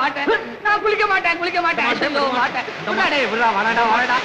மாட்டேன். நான் குளிக்க மாட்டேன் குளிக்க மாட்டேன். மாட்டேன். விட்றா, வாடா, வாடா.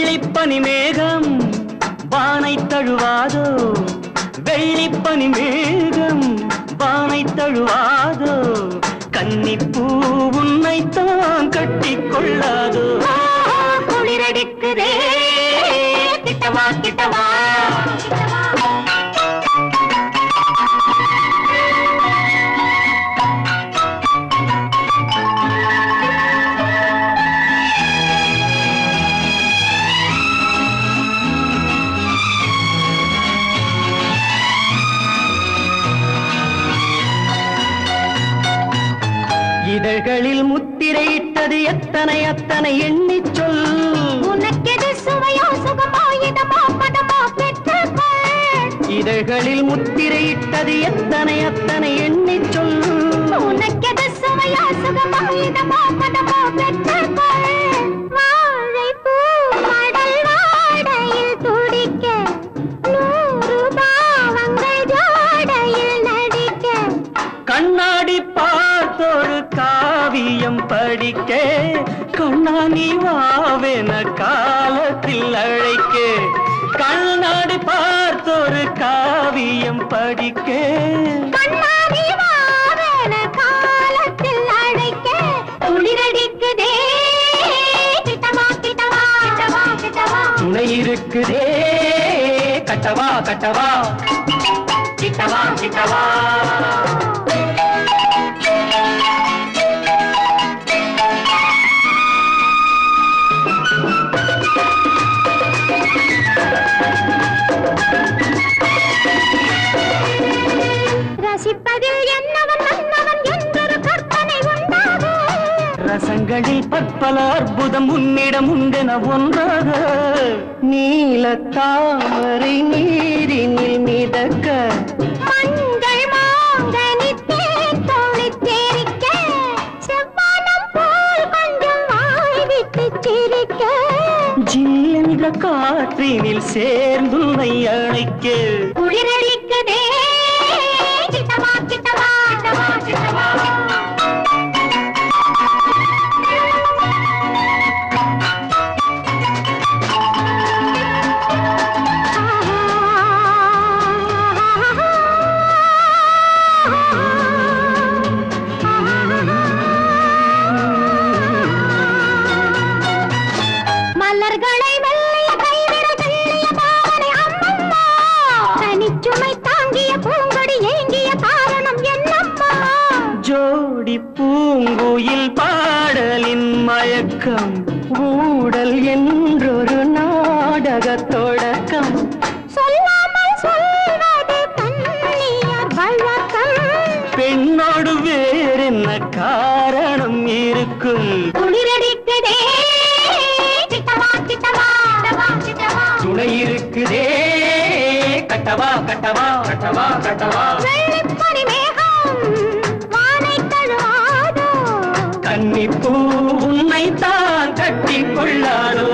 வெள்ளிப்பனி மேகம் வானை தழுவாதோ? வெள்ளிப்பனி மேகம் வானை தழுவாதோ? கன்னிப்பூ உன்னைத்தான் கட்டிக் கொள்ளாதோ? குளிரடிக்குதே. கிட்டவா கிட்டவா. இதழ்களில் முத்திரையிட்டது எத்தனை அத்தனை எண்ணிச் சொல். உனக்கெது சுவையோ சுகமோ இதமோ பதமோ பெற்றுக்கொள். இதழ்களில் முத்திரையிட்டது எத்தனை அத்தனை எண்ணிச் படிக்க கண்ணாணி வாவென காலத்தில் அழைக்க கண்ணாடி பார்த்தொரு காவியம் படிக்க. துணை இருக்குதே கட்டவா கட்டவா. கிட்டவா கிட்டவா. ரசங்களில் பற்பல அற்புதம் உன்னிடம் உண்டென ஒன்றாக. நீல தாமரை நீரினில் மிதக்க. மங்கள் மாங்கனி தேன் தோளித் தேரிக்க, ஜோடி பூங்குயில் பாடலின் மயக்கம் ஊடல் என்றொரு நாடக தொடக்கம். பெண்ணோடு வேறென்ன காரணம் இருக்கும்? குளிரடிக்குதே துணை இருக்குதே கட்டவா கட்டவா கட்டவா கட்டவா. உன்னைத்தான் கட்டிக் கொள்ளாதோ